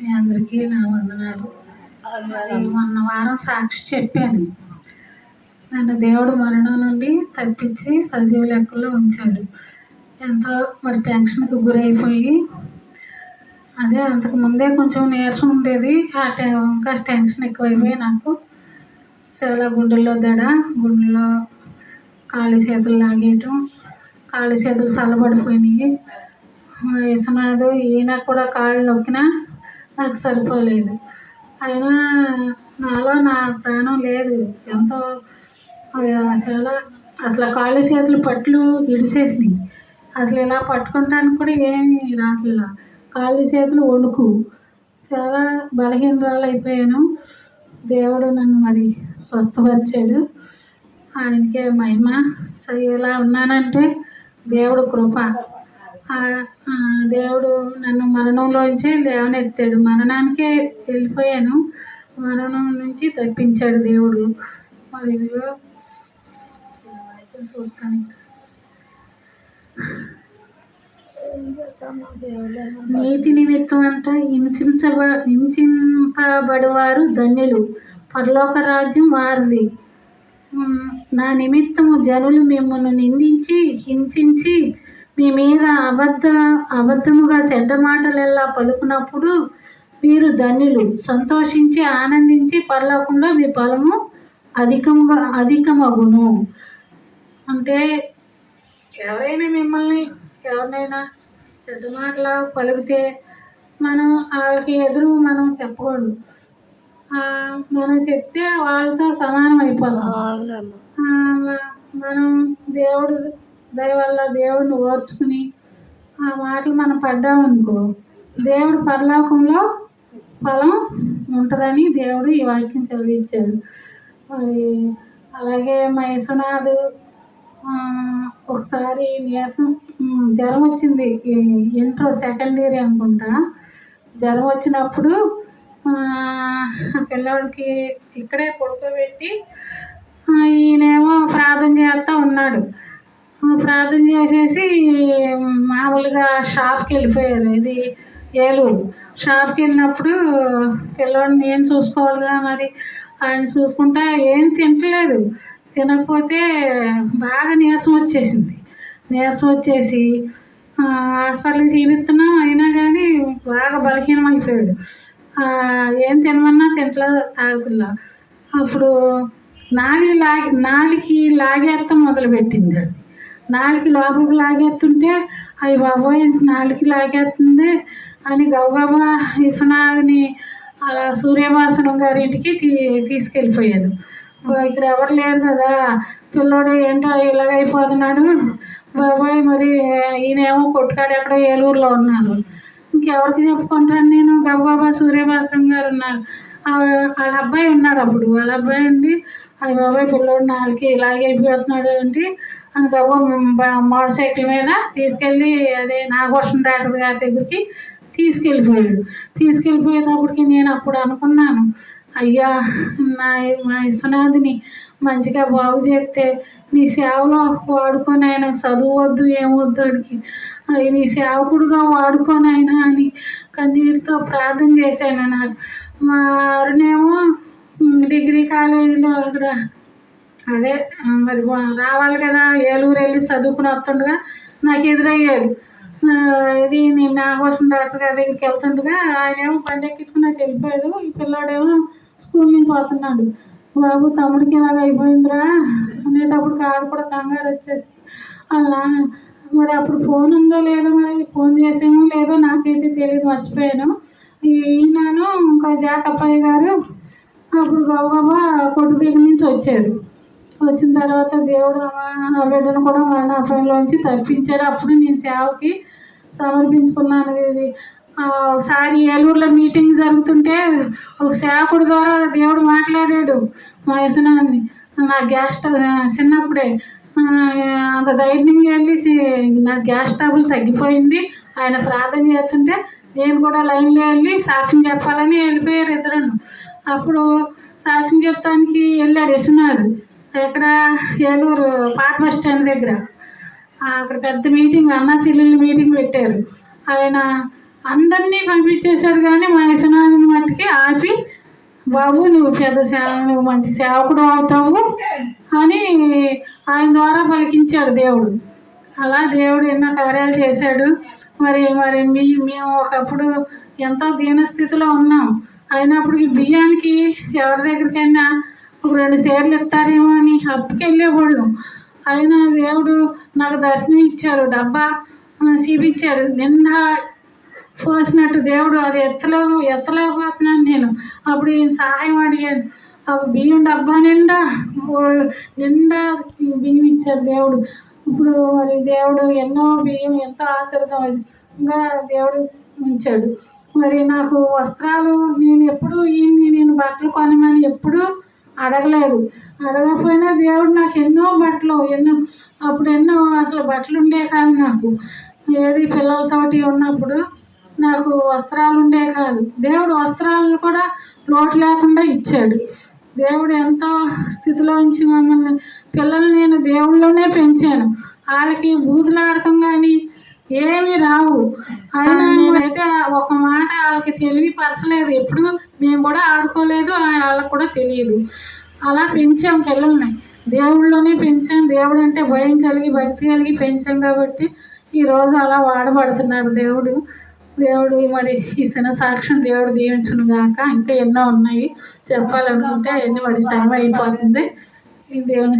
మీ అందరికీ నా వందనాలు. మరి మొన్న వారం సాక్షి చెప్పాను. నన్ను దేవుడు మరణం నుండి తప్పించి సజీవ లెక్కలో ఉంచాడు. ఎంతో మరి టెన్షన్కి గురైపోయి అదే అంతకు ముందే కొంచెం నీరసం ఉండేది. ఆ టైం ఇంకా టెన్షన్ ఎక్కువైపోయి నాకు చాలా గుండెల్లో దడ గుండెల్లో కాళ్ళు చేతులు లాగేయటం కాళ్ళు చేతులు చల్లబడిపోయినాయి వేసినాదు ఈయన కూడా కాళ్ళు నొక్కినా నాకు సరిపోలేదు. అయినా నాలో నా ప్రాణం లేదు. ఎంతో అసలు అసలు కాళ్ళు చేతులు పట్లు ఇడిసేసినాయి అసలు ఇలా పట్టుకుంటానికి కూడా ఏమీ రావట్లేదు కాళ్ళు చేతులు వణుకు. చాలా బలహీనరాలు అయిపోయాను. దేవుడు నన్ను మరి స్వస్థపరిచాడు. ఆయనకే మహిమ. సో ఇలా ఉన్నానంటే దేవుడు కృప. దేవుడు నన్ను మరణంలోంచి లేవనెత్తాడు. మరణానికే వెళ్ళిపోయాను. మరణం నుంచి తప్పించాడు దేవుడు. మరి ఇదిగో చూస్తాను నీతి నిమిత్తం అంట హింసించబ హింసింపబడువారు ధన్యులు. పరలోక రాజ్యం వారిది. నా నిమిత్తము జనులు మిమ్మల్ని నిందించి హింసించి మీ మీద అబద్ధ అబద్ధముగా చెడ్డ మాటలెల్లా పలుకున్నప్పుడు మీరు ధన్యులు. సంతోషించి ఆనందించి పరలోకంలో మీ ఫలము అధికముగా అధికమగును. అంటే ఎవరైనా మిమ్మల్ని ఎవరినైనా చెడ్డ మాటలు పలికితే మనం వాళ్ళకి ఎదురు మనం చెప్పకూడదు. మనం చెప్తే వాళ్ళతో సమానం మ- మనం దేవుడు దయవల్ల దేవుడిని ఓర్చుకుని ఆ మాటలు మనం పడ్డామనుకో దేవుడు పరలోకంలో ఫలం ఉంటుందని దేవుడు ఈ వాక్యం చదివించాడు మరి అలాగే మా యశనాథ్ ఒకసారి నీరసం జ్వరం వచ్చింది ఇంట్రో సెకండ్ ఇయర్ అనుకుంటా. జ్వరం వచ్చినప్పుడు ఆ, ఇక్కడే పడుకోబెట్టి ఈయనేమో ప్రార్థన చేస్తూ ఉన్నాడు. ప్రార్థన చేసేసి మామూలుగా షాప్కి వెళ్ళిపోయారు. ఇది ఏలూరు. షాప్కి వెళ్ళినప్పుడు పిల్లోడిని నేను చూసుకోవాలిగా మరి. ఆయన చూసుకుంటా ఏం తింటలేదు. తినకపోతే బాగా నీరసం వచ్చేసింది. నీరసం వచ్చేసి హాస్పిటల్కి చూపిస్తున్నాం అయినా కానీ బాగా బలహీనం అయిపోయాడు. ఏం తినమన్నా తింటలేదు తాగుతున్నా. అప్పుడు నాలి లాగి నాలికి లాగేస్తాం మొదలుపెట్టింది అది నాలుగు లోపలికి లాగేస్తుంటే అయ్యి బాబోయ్ నాలుగు లాగేస్తుంది అని గబగబా విశ్వనాథ్ని అలా సూర్యభాసనం గారింటికి తీ తీసుకెళ్ళిపోయాను ఇక్కడ ఎవరు లేరు కదా పిల్లోడు ఏంటో ఇలాగ అయిపోతున్నాడు. మరి ఈయనేమో కొట్టుకాడు ఎక్కడో ఏలూరులో ఉన్నారు ఇంకెవరికి చెప్పుకుంటాను నేను? గబగబా సూర్యభాస్రం గారు ఉన్నారు. ఆ- వాళ్ళ అబ్బాయి ఉన్నాడు అప్పుడు. వాళ్ళ అబ్బాయి ఉండి అది బాబాయ్ పిల్లోడు నాలుగు ఇలాగే అయిపోతున్నాడు అంటే అని మోటార్ సైకిల్ మీద తీసుకెళ్ళి అదే నాగభూషణ డాక్టర్ గారి దగ్గరికి తీసుకెళ్ళిపోయాడు. తీసుకెళ్ళిపోయేటప్పటికి నేను అప్పుడు అనుకున్నాను అయ్యా నా మా విశ్వనాథిని మంచిగా బాగు చేస్తే నీ సేవలో వాడుకొని ఆయన చదువు వద్దు ఏమొద్దు అడిగి నీ సేవకుడుగా వాడుకొని ఆయన అని కన్నీటితో ప్రార్థన చేశాను. నాకు మా అరుణేమో డిగ్రీ కాలేజీలో అక్కడ అదే మరి రావాలి కదా ఏలూరు వెళ్ళి చదువుకుని వస్తుండగా నాకు ఎదురయ్యాడు. ఇది నేను నా డాక్టర్ గారి దగ్గరికి వెళ్తుండగా ఆయన ఏమో బండి ఎక్కించుకుని నాకు వెళ్ళిపోయాడు. ఈ పిల్లాడేమో స్కూల్ నుంచి వస్తున్నాడు. బాబు తమ్ముడికి ఇలాగ అయిపోయిందిరా. అనేటప్పుడు కాడు కూడా కంగారు వచ్చేసి అలా మరి అప్పుడు ఫోన్ ఉందో లేదో మరి ఫోన్ చేసామో లేదో నాకైతే తెలియదు మర్చిపోయాను. ఈయనను ఇంకా జాకప్పయ్య గారు అప్పుడు గబగబా కొట్టు దగ్గర నుంచి వచ్చారు. వచ్చిన తర్వాత దేవుడు ఆ- బిడ్డను కూడా మరణాపాయంలోంచి తప్పించాడు. అప్పుడు నేను సేవకి సమర్పించుకున్నాను. ఇది ఒకసారి ఏలూరులో మీటింగ్ జరుగుతుంటే ఒక సేవకుడి ద్వారా దేవుడు మాట్లాడాడు. మా యశనాన్ని నా గ్యాస్ చిన్నప్పుడే అంత ధైర్యంగా వెళ్ళి నా గ్యాస్ ట్రబుల్ తగ్గిపోయింది. ఆయన ప్రార్థన చేస్తుంటే నేను కూడా లైన్లో వెళ్ళి సాక్ష్యం చెప్పాలని వెళ్ళిపోయారు ఇద్దరు. అప్పుడు సాక్ష్యం చెప్తానికి వెళ్ళాడు యశనాథ్ ఇక్కడ ఏలూరు పాత బస్ స్టాండ్ దగ్గర. అక్కడ పెద్ద మీటింగ్ అన్నా సిల్లుల మీటింగ్ పెట్టారు. ఆయన అందరినీ పంపించేశాడు కానీ మా యశనాథుని మట్టుకి ఆపి బాబు నువ్వు పెద్ద సేవ నువ్వు మంచి సేవకుడు అవుతావు అని ఆయన ద్వారా పలికించాడు దేవుడు. అలా దేవుడు ఎన్నో కార్యాలు చేశాడు. మరి మరి మీ మేము ఒకప్పుడు ఎంతో దీనస్థితిలో ఉన్నాం. అయినప్పటికీ బియ్యానికి ఎవరి దగ్గరికైనా రెండు సేర్లు ఇస్తారేమో అని అప్పుకి వెళ్ళేవాళ్ళు అయినా దేవుడు నాకు దర్శనం ఇచ్చారు డబ్బా చూపించారు. నిండా పోసినట్టు దేవుడు అది ఎత్తలో ఎత్తలేకపోతున్నాను నేను. అప్పుడు ఈయన సహాయం అడిగాను ఆ బియ్యం డబ్బా నిండా నిండా బియ్యం ఇచ్చారు దేవుడు. ఇప్పుడు మరి దేవుడు ఎన్నో బియ్యం ఎంతో ఆశీర్వాదంగా దేవుడు ఉంచాడు. మరి నాకు వస్త్రాలు నేను ఎప్పుడు ఈ నేను బట్టలు కొనమని ఎప్పుడూ అడగలేదు. అడగకపోయినా దేవుడు నాకు ఎన్నో బట్టలు ఎన్నో అప్పుడు ఎన్నో అసలు బట్టలు ఉండే కాదు నాకు. ఏది పిల్లలతోటి ఉన్నప్పుడు నాకు వస్త్రాలు ఉండే కాదు. దేవుడు వస్త్రాలను కూడా లోటు లేకుండా ఇచ్చాడు. దేవుడు ఎంతో స్థితిలోంచి మమ్మల్ని పిల్లల్ని నేను దేవుళ్ళలోనే పెంచాను. వాళ్ళకి బూతులాడటం కానీ ఏమీ రావు. అయినా నేనైతే ఒక మాట వాళ్ళకి తెలియపరచలేదు. ఎప్పుడు మేము కూడా ఆడుకోలేదు వాళ్ళకి కూడా తెలియదు. అలా పెంచాం పిల్లల్ని. దేవుళ్ళలోనే పెంచాం. దేవుడు అంటే భయం కలిగి భక్తి కలిగి పెంచాం కాబట్టి ఈరోజు అలా వాడబడుతున్నారు దేవుడు. దేవుడు మరి ఈ చిన్న సాక్ష్యం దేవుడు దీవించును గాక. ఇంకా ఎన్నో ఉన్నాయి. చెప్పాలనుకుంటే అవన్నీ మరి టైం అయిపోతుంది. ఈ దేవుని